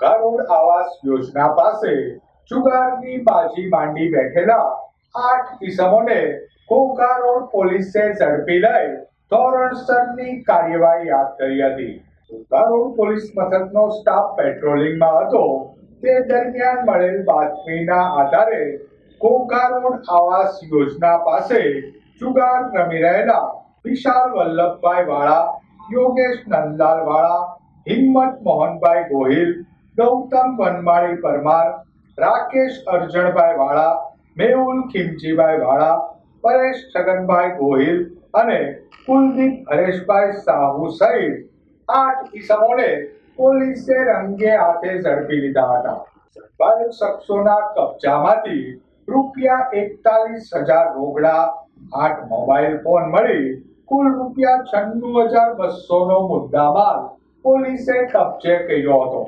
ઘોઘા આવાસ યોજના પાસે જુગારની બાજી માંડી બેઠેલા આઠ ઇસમોને ઘોઘા પોલીસે ઝડપી લઈ ધોરણસરની કાર્યવાહી હાથ ધરી હતી. ઘોઘા પોલીસ મથકનો સ્ટાફ પેટ્રોલિંગમાં હતો. તે દરમિયાન મળેલ બાતમીના આધારે ઘોઘા આવાસ યોજના પાસે જુગાર રમી રહેલા વિશાલ વલ્લભભાઈ વાળા, યોગેશ નંદલાલ વાળા હિંમત મોહનભાઈ ગોહિલ ગૌતમ વનમાળી પરમાર, રાકેશ અર્જણભાઈ વાળા, મેહુલ ખીમજીભાઈ વાળા, પરેશ છગનભાઈ ગોહિલ અને કુલદીપ હરેશભાઈ સાહુ સહિત આઠ ઈસમોને પોલીસે રંગે હાથે ઝડપી લીધા હતા. ઝડપાયેલ શખ્સોના કબજામાંથી રૂપિયા એકતાલીસ હજાર રોકડા, આઠ મોબાઈલ ફોન મળી, કુલ રૂપિયા છન્નું હજાર બસો નો મુદ્દામાલ પોલીસે કબજે કર્યો હતો.